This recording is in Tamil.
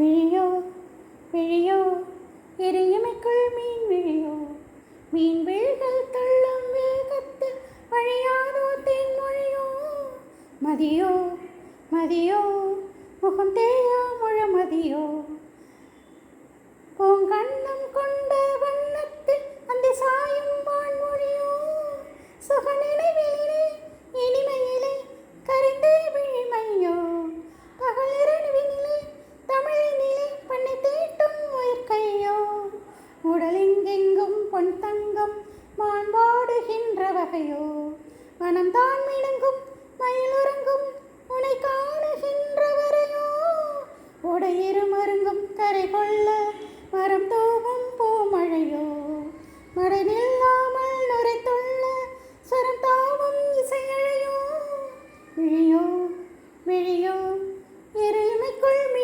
വിഴിയോ വിഴിയോ എരിയുമക്കുൾ മീൻ വിഴിയോ. മീൻ വിഴികൾ തള്ളം വേഗത്ത് വഴിയാതോ തെന്മൊഴിയോ മതിയോ മതിയോ മുഖം തേയാ உடலெங்கெங்கும் பொன் தங்கம் மாண்பாடுகின்ற வகையோ. மனம்தான் மினுங்கும் மயிலுறங்கும் உனை காணுகின்ற வரையோ. உடையிரு மருங்கும் கரை கொள்ள மரம் தூவும் பூமழையோ. மழை நில்லாமல் நுரைத்துள்ள சுரம் தாவும் இசையழையோ. விழியோ விழியோ இறைமைக்குள் மீ